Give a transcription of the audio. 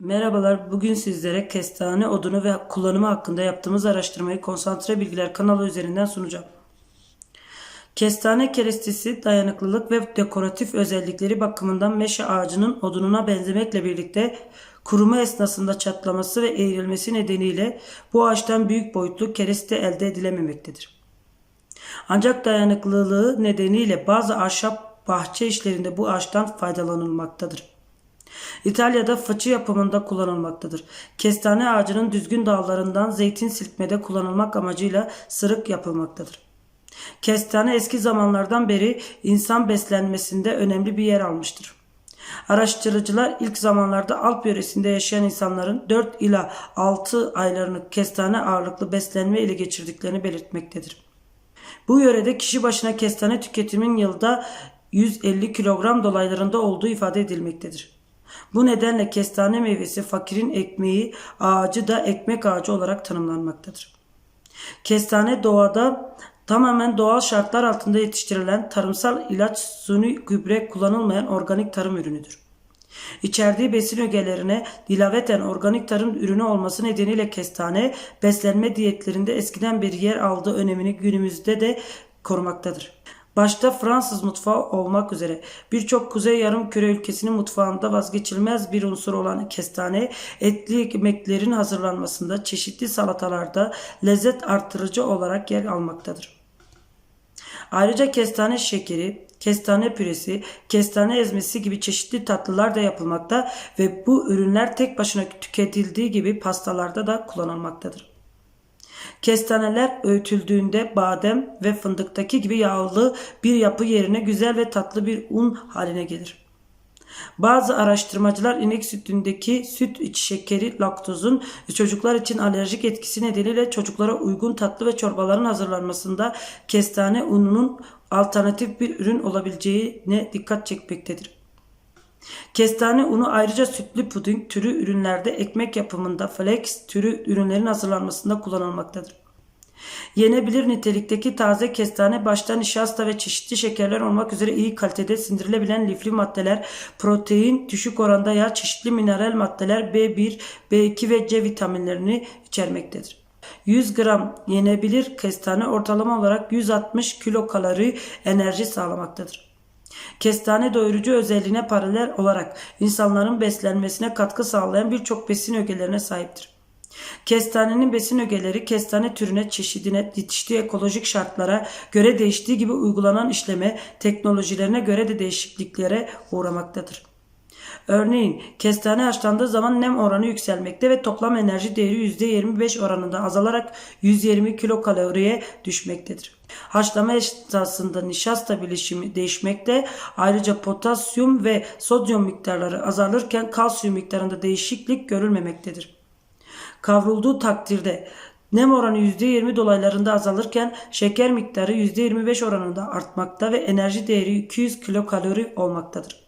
Merhabalar, bugün sizlere kestane odunu ve kullanımı hakkında yaptığımız araştırmayı Konsantre Bilgiler kanalı üzerinden sunacağım. Kestane kerestesi dayanıklılık ve dekoratif özellikleri bakımından meşe ağacının odununa benzemekle birlikte kuruma esnasında çatlaması ve eğrilmesi nedeniyle bu ağaçtan büyük boyutlu kereste elde edilememektedir. Ancak dayanıklılığı nedeniyle bazı ahşap bahçe işlerinde bu ağaçtan faydalanılmaktadır. İtalya'da fıçı yapımında kullanılmaktadır. Kestane ağacının düzgün dallarından zeytin silkmede kullanılmak amacıyla sırık yapılmaktadır. Kestane eski zamanlardan beri insan beslenmesinde önemli bir yer almıştır. Araştırıcılar ilk zamanlarda Alp yöresinde yaşayan insanların 4 ila 6 aylarını kestane ağırlıklı beslenme ile geçirdiklerini belirtmektedir. Bu yörede kişi başına kestane tüketimin yılda 150 kilogram dolaylarında olduğu ifade edilmektedir. Bu nedenle kestane meyvesi fakirin ekmeği, ağacı da ekmek ağacı olarak tanımlanmaktadır. Kestane doğada tamamen doğal şartlar altında yetiştirilen tarımsal ilaç, suni gübre kullanılmayan organik tarım ürünüdür. İçerdiği besin ögelerine dilaveten organik tarım ürünü olması nedeniyle kestane beslenme diyetlerinde eskiden beri yer aldığı önemini günümüzde de korumaktadır. Başta Fransız mutfağı olmak üzere birçok kuzey yarım küre ülkesinin mutfağında vazgeçilmez bir unsur olan kestane etli yemeklerin hazırlanmasında çeşitli salatalarda lezzet artırıcı olarak yer almaktadır. Ayrıca kestane şekeri, kestane püresi, kestane ezmesi gibi çeşitli tatlılar da yapılmakta ve bu ürünler tek başına tüketildiği gibi pastalarda da kullanılmaktadır. Kestaneler öğütüldüğünde badem ve fındıktaki gibi yağlı bir yapı yerine güzel ve tatlı bir un haline gelir. Bazı araştırmacılar inek sütündeki süt içi şekeri laktozun çocuklar için alerjik etkisi nedeniyle çocuklara uygun tatlı ve çorbaların hazırlanmasında kestane ununun alternatif bir ürün olabileceğine dikkat çekmektedir. Kestane unu ayrıca sütlü puding türü ürünlerde ekmek yapımında flex türü ürünlerin hazırlanmasında kullanılmaktadır. Yenebilir nitelikteki taze kestane başta nişasta ve çeşitli şekerler olmak üzere iyi kalitede sindirilebilen lifli maddeler, protein, düşük oranda yağ, çeşitli mineral maddeler, B1, B2 ve C vitaminlerini içermektedir. 100 gram yenebilir kestane ortalama olarak 160 kilokalori enerji sağlamaktadır. Kestane doyurucu özelliğine paralel olarak insanların beslenmesine katkı sağlayan birçok besin ögelerine sahiptir. Kestanenin besin ögeleri kestane türüne, çeşidine, yetiştiği ekolojik şartlara göre değiştiği gibi uygulanan işleme teknolojilerine göre de değişikliklere uğramaktadır. Örneğin kestane haşlandığı zaman nem oranı yükselmekte ve toplam enerji değeri %25 oranında azalarak 120 kilokaloriye düşmektedir. Haşlama esnasında nişasta bileşimi değişmekte ayrıca potasyum ve sodyum miktarları azalırken kalsiyum miktarında değişiklik görülmemektedir. Kavrulduğu takdirde nem oranı %20 dolaylarında azalırken şeker miktarı %25 oranında artmakta ve enerji değeri 200 kilokalori olmaktadır.